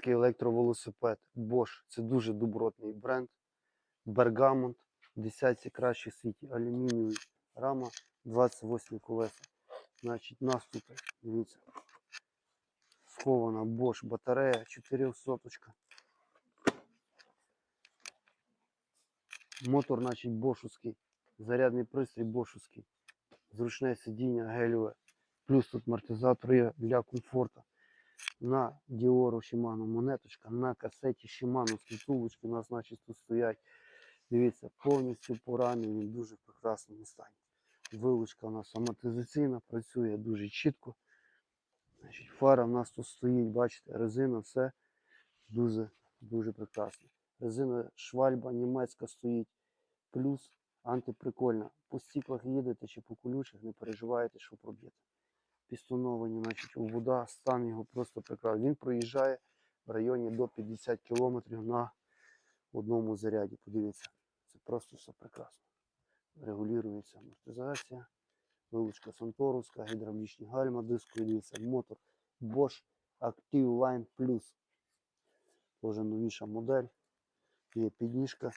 Електровелосипед Bosch. Це дуже добротний бренд. Бергамонт. Десятці кращих в світі. Алюмінієвий. Рама 28 колеса. Значить, наступи. Дивіться. Схована Bosch батарея 400. Мотор, значить, бошовський. Зарядний пристрій бошовський. Зручне сидіння гелеве. Плюс тут амортизатор є для комфорту. На Діору Shimano монеточка, на касеті Shimano втулочки у нас значить тут стоять. Дивіться, повністю поранений, в дуже прекрасному стані. Вилучка у нас амортизаційна, працює дуже чітко. Значить, фара в нас тут стоїть, бачите, резина, все дуже, дуже прекрасно. Резина швальба німецька стоїть. Плюс антиприкольна. По стіклах їдете чи по колючих, не переживаєте, що проб'єте. Пістоновані, значить, вода, стан його просто прекрасний. Він проїжджає в районі до 50 км на одному заряді. Подивіться, це просто все прекрасно. Регулюється амортизація, вилучка Санторовська, гідравлічні гальма, дискові, дивіться, мотор Bosch Active Line Plus. Тоже новіша модель. Є підніжка,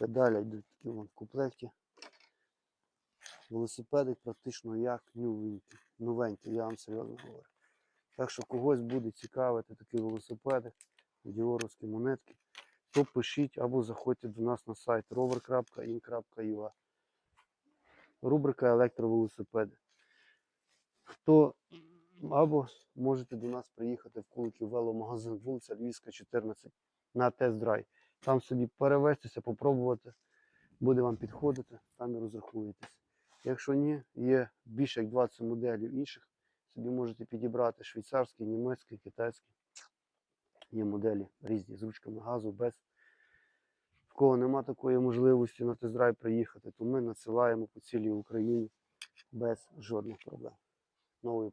педалі йдуть такі в комплекті. Велосипедик практично як новенький, новенький, я вам серйозно говорю. Так що когось буде цікавити такий велосипедик, діоровські монетки, то пишіть або заходьте до нас на сайт rover.in.ua. Рубрика електровелосипеди. Хто або можете до нас приїхати в Куликів веломагазин, вулиця Львівська, 14 на тест-драйв. Там собі перевестися, попробувати, буде вам підходити, там і розрахуєтесь. Якщо ні, є більше як 20 моделів інших, собі можете підібрати швейцарський, німецький, китайський. Є моделі різні з ручками газу, без. В кого нема такої можливості на тест-драйв приїхати, то ми надсилаємо по цілій Україні без жодних проблем. Нової